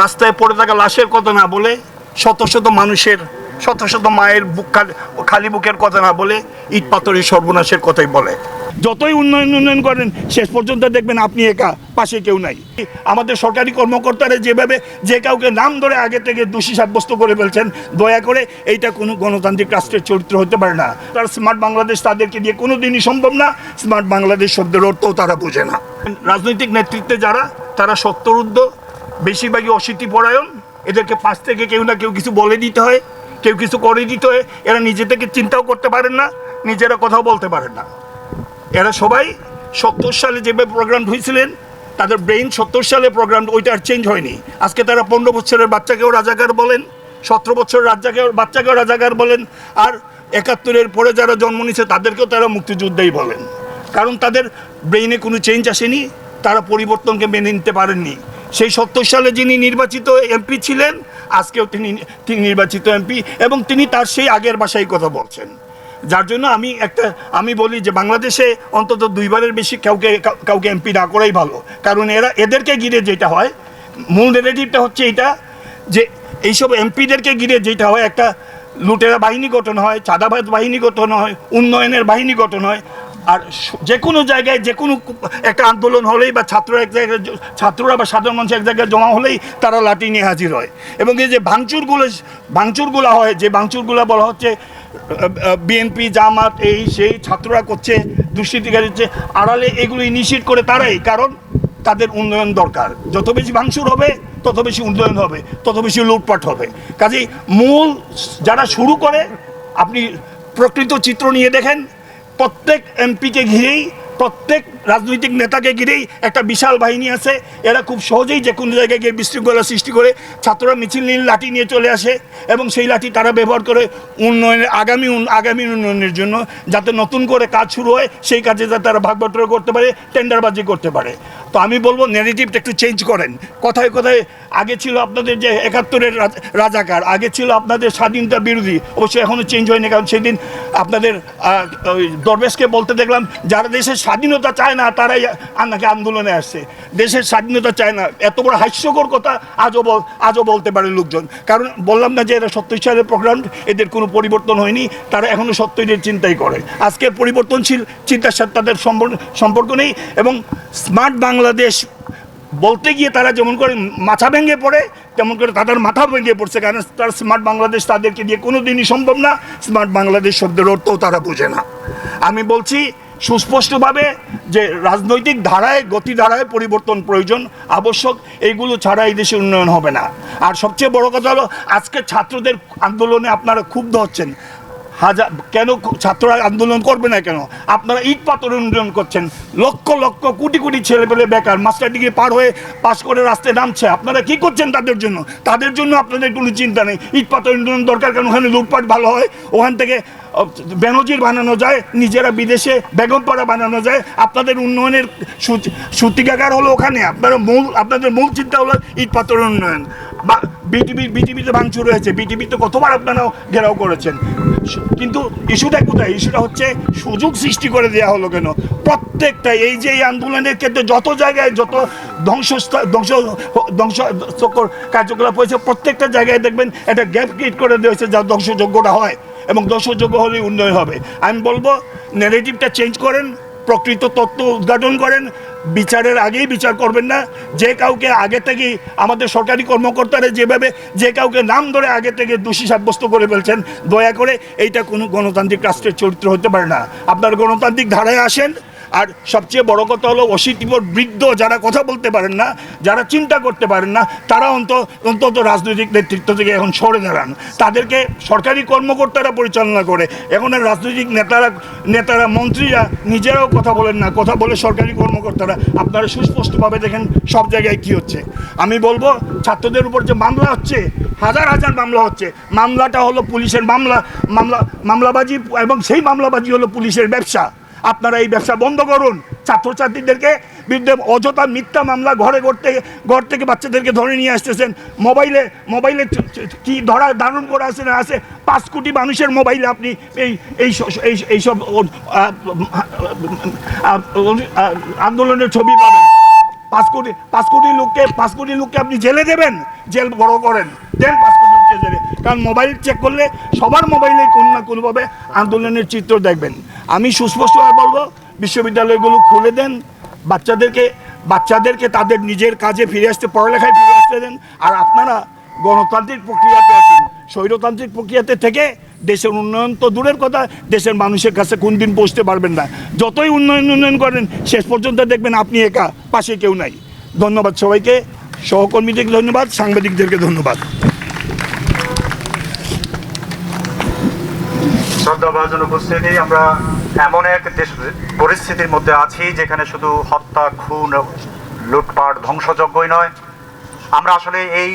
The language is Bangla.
রাস্তায় পড়ে থাকা লাশের কথা না বলে, শত শত মানুষের, শত শত মায়ের বুক খালি বুকের কথা না বলে ইট পাথরের সর্বনাশের কথাই বলে। যতই উন্নয়ন উন্নয়ন করেন, শেষ পর্যন্ত দেখবেন আপনি একা, পাশে কেউ নাই। আমাদের সরকারি কর্মকর্তারা যেভাবে যে কাউকে নাম ধরে আগে থেকে দোষী সাব্যস্ত করে ফেলছেন, দয়া করে এইটা কোনো গণতান্ত্রিক রাষ্ট্রের চরিত্র হতে পারে না। তার স্মার্ট বাংলাদেশ তাদেরকে দিয়ে কোনো দিনই সম্ভব না, স্মার্ট বাংলাদেশ শব্দের অর্থও তারা বোঝে না। রাজনৈতিক নেতৃত্বে যারা, তারা সত্যরুদ্ধ বেশিরভাগই অশীতি পরায়ণ। এদেরকে পাশ থেকে কেউ না কেউ কিছু বলে দিতে হয়, কেউ কিছু করে দিতে হয়। এরা নিজে থেকে চিন্তাও করতে পারেন না, নিজেরা কথাও বলতে পারেন না। এরা সবাই সত্তর সালে যেভাবে প্রোগ্রাম হয়েছিলেন তাদের ব্রেইন সত্তর সালে প্রোগ্রাম ওইটা আর চেঞ্জ হয়নি। আজকে তারা পনেরো বছরের বাচ্চাকেও রাজাকার বলেন, সতেরো বছরের রাজাকেও বাচ্চাকেও রাজাকার বলেন, আর একাত্তরের পরে যারা জন্ম নিচ্ছে তাদেরকেও তারা মুক্তিযোদ্ধাই বলেন। কারণ তাদের ব্রেইনে কোনো চেঞ্জ আসেনি, তারা পরিবর্তনকে মেনে নিতে পারেননি। সেই সত্তর সালে যিনি নির্বাচিত এমপি ছিলেন, আজকেও তিনি তিনি নির্বাচিত এমপি এবং তিনি তার সেই আগের ভাষায় কথা বলছেন। যার জন্য আমি একটা, আমি বলি যে বাংলাদেশে অন্তত দুইবারের বেশি কাউকে কাউকে এমপি না করাই ভালো। কারণ এরা, এদেরকে ঘিরে যেটা হয়, মূল নেগেটিভটা হচ্ছে এটা যে এইসব এমপিদেরকে ঘিরে যেটা হয়, একটা লুটেরা বাহিনী গঠন হয়, চাঁদাবাজ বাহিনী গঠন হয়, উন্নয়নের বাহিনী গঠন হয় আর যে কোনো জায়গায়, যে কোনো একটা আন্দোলন হলেই বা ছাত্র এক জায়গায় ছাত্ররা বা সাধারণ মানুষ এক জায়গায় জমা হলেই তারা লাঠি নিয়ে হাজির হয়। এবং এই যে ভাঙচুরগুলো ভাঙচুরগুলো হয়, যে ভাঙচুরগুলো বলা হচ্ছে বিএনপি, জামাত, এই, সেই ছাত্ররা করছে, দুষ্কৃতিকারী হচ্ছে, আড়ালে এগুলো ইনিশিয়েট করে তারাই, কারণ তাদের উন্নয়ন দরকার। যত বেশি ভাঙচুর হবে, তত বেশি উন্নয়ন হবে, তত বেশি লুটপাট হবে। কাজেই মূল, যারা শুরু করে, আপনি প্রকৃত চিত্র নিয়ে দেখেন প্রত্যেক এমপিকে ঘিরেই, প্রত্যেক রাজনৈতিক নেতাকে ঘিরেই একটা বিশাল বাহিনী আছে। এরা খুব সহজেই যে কোনো জায়গায় গিয়ে বিশৃঙ্খলা সৃষ্টি করে ছাত্ররা মিছিল নীল লাঠি নিয়ে চলে আসে এবং সেই লাঠি তারা ব্যবহার করে উন্নয়নের, আগামী আগামী উন্নয়নের জন্য যাতে নতুন করে কাজ শুরু হয়, সেই কাজে যাতে তারা ভাগবত করতে পারে টেন্ডারবাজি করতে পারে। তো আমি বলব নেগেটিভটা একটু চেঞ্জ করেন। কথায় কথায়, আগে ছিল আপনাদের যে একাত্তরের রাজাকার, আগে ছিল আপনাদের স্বাধীনতা বিরোধী, অবশ্যই এখনও চেঞ্জ হয়নি, কারণ সেদিন আপনাদের দরবেশকে বলতে দেখলাম, যারা দেশের স্বাধীনতা চায় না, তারাই নাকি আন্দোলনে আসছে। দেশের স্বাধীনতা চায় না, এত বড় হাস্যকর কথা আজও বল, আজও বলতে পারে লোকজন। কারণ বললাম না যে এরা সালের প্রোগ্রাম, এদের কোনো পরিবর্তন হয়নি, তারা এখনও সত্যের চিন্তাই করে। আজকের পরিবর্তনশীল চিন্তার সাথে তাদের সম্পর্ক- নেই এবং স্মার্ট বাংলাদেশ বলতে গিয়ে তারা যেমন করে মাথা ভেঙে পড়ে, তেমন করে তাদের মাথা ভেঙে পড়ছে। কারণ তার স্মার্ট বাংলাদেশ তাদেরকে দিয়ে কোনো দিনই সম্ভব না স্মার্ট বাংলাদেশ শব্দের অর্থও তারা বোঝে না। আমি বলছি, সুস্পষ্টভাবে যে রাজনৈতিক ধারায় গতিধারায় পরিবর্তন প্রয়োজন, আবশ্যক, এইগুলো ছাড়া এই দেশে উন্নয়ন হবে না। আর সবচেয়ে বড় কথা হলো, আজকে ছাত্রদের আন্দোলনে আপনারা ক্ষুব্ধ হচ্ছেন। হাজার কেন ছাত্ররা আন্দোলন করবে না কেন? আপনারা ইট পাথর উন্নয়ন করছেন। লক্ষ লক্ষ, কোটি কোটি ছেলে পেলে বেকার, মাস্টার ডিগ্রি পার হয়ে পাশ করে রাস্তায় নামছে। আপনারা কি করছেন তাদের জন্য? তাদের জন্য আপনাদের কোনো চিন্তা নেই। ইট পাথর উন্নয়ন দরকার কারণ ওখানে লুটপাট ভালো হয়। ওখান থেকে বেনজির বানানো যায়, নিজেরা বিদেশে বেগমপাড়া বানানো যায়। আপনাদের উন্নয়নের সূতিকাগার হলো ওখানে। আপনারা মূল আপনাদের মূল চিন্তা হলো ইট পাথর উন্নয়ন। বা বিটিভি বিটিভিতে ভাঙচুর হয়েছে। বিটিভিতে কতবার আপনারা ঘেরাও করেছেন। কিন্তু ইস্যুটা কোথায়? ইস্যুটা হচ্ছে সুযোগ সৃষ্টি করে দেওয়া হলো কেন? প্রত্যেকটা এই যে এই আন্দোলনের ক্ষেত্রে যত জায়গায় যত ধ্বংস ধ্বংস ধ্বংস কার্যকলাপ হয়েছে, প্রত্যেকটা জায়গায় দেখবেন একটা গ্যাপ ক্রিয়েট করে দেওয়া হয়েছে যা ধ্বংসযোগ্যটা হয় এবং ধ্বংসযোগ্য হলেই উন্নয়ন হবে। আমি বলব নেগেটিভটা চেঞ্জ করেন, প্রকৃত তত্ত্ব উদ্ঘাটন করেন বিচারের আগেই বিচার করবেন না। যে কাউকে আগে থেকেই আমাদের সরকারি কর্মকর্তারা যেভাবে যে কাউকে নাম ধরে আগে থেকে দোষী সাব্যস্ত করে ফেলছেন, দয়া করে এইটা কোনো গণতান্ত্রিক রাষ্ট্রের চরিত্র হতে পারে না। আপনার গণতান্ত্রিক ধারায় আসেন আর সবচেয়ে বড় কথা হলো অশীতিপর বৃদ্ধ যারা কথা বলতে পারেন না, যারা চিন্তা করতে পারেন না, তারা অন্ত, অন্তত রাজনৈতিক নেতৃত্ব থেকে এখন সরে দাঁড়ান। তাদেরকে সরকারি কর্মকর্তারা পরিচালনা করে, এখন রাজনৈতিক নেতারা নেতারা, মন্ত্রীরা নিজেরাও কথা বলেন না, কথা বলে সরকারি কর্মকর্তারা। আপনারা সুস্পষ্টভাবে দেখেন সব জায়গায় কি হচ্ছে। আমি বলব, ছাত্রদের উপর যে মামলা হচ্ছে, হাজার হাজার মামলা হচ্ছে। মামলাটা হলো পুলিশের মামলা মামলা, মামলাবাজি এবং সেই মামলাবাজি হলো পুলিশের ব্যবসা। আপনারা এই ব্যবসা বন্ধ করুন। ছাত্রছাত্রীদেরকে বিরুদ্ধে অযথা মিথ্যা মামলা ঘরে করতে, ঘর থেকে বাচ্চাদেরকে ধরে নিয়ে আসতেছেন। মোবাইলে মোবাইলে কি ধরা ধারণ করে আসে না আসে পাঁচ কোটি মানুষের মোবাইলে আপনি এই এই এই, এইসব আন্দোলনের ছবি পাবেন। পাঁচ কোটি পাঁচ কোটি লোককে, পাঁচ কোটি লোককে আপনি জেলে দেবেন, জেল বড় করেন। দেন পাঁচ কোটি লোককে জেলে। কারণ মোবাইল চেক করলে সবার মোবাইলে কোনো না কোনোভাবে আন্দোলনের চিত্র দেখবেন। আমি সুস্পষ্টভাবে বলব, বিশ্ববিদ্যালয়গুলো খুলে দেন, বাচ্চাদেরকে বাচ্চাদেরকে তাদের নিজের কাজে ফিরে আসতে, পড়ালেখায় ফিরে আসতে দেন, আর আপনারা গণতান্ত্রিক প্রক্রিয়াতে আসুন। স্বৈরতান্ত্রিক প্রক্রিয়াতে থেকে দেশের উন্নয়ন তো দূরের কথা, দেশের মানুষের কাছে কোন দিন পৌঁছতে পারবেন না। যতই উন্নয়ন উন্নয়ন করেন, শেষ পর্যন্ত দেখবেন আপনি একা, পাশে কেউ নাই। ধন্যবাদ সবাইকে, সহকর্মীদেরকে ধন্যবাদ, সাংবাদিকদেরকে ধন্যবাদ। শ্রদ্ধাভাজন উপস্থিতি, আমরা এমন এক দেশ পরিস্থিতির মধ্যে আছি যেখানে শুধু হত্যা, খুন, লুটপাট ধ্বংসযজ্ঞই নয়। আমরা আসলে এই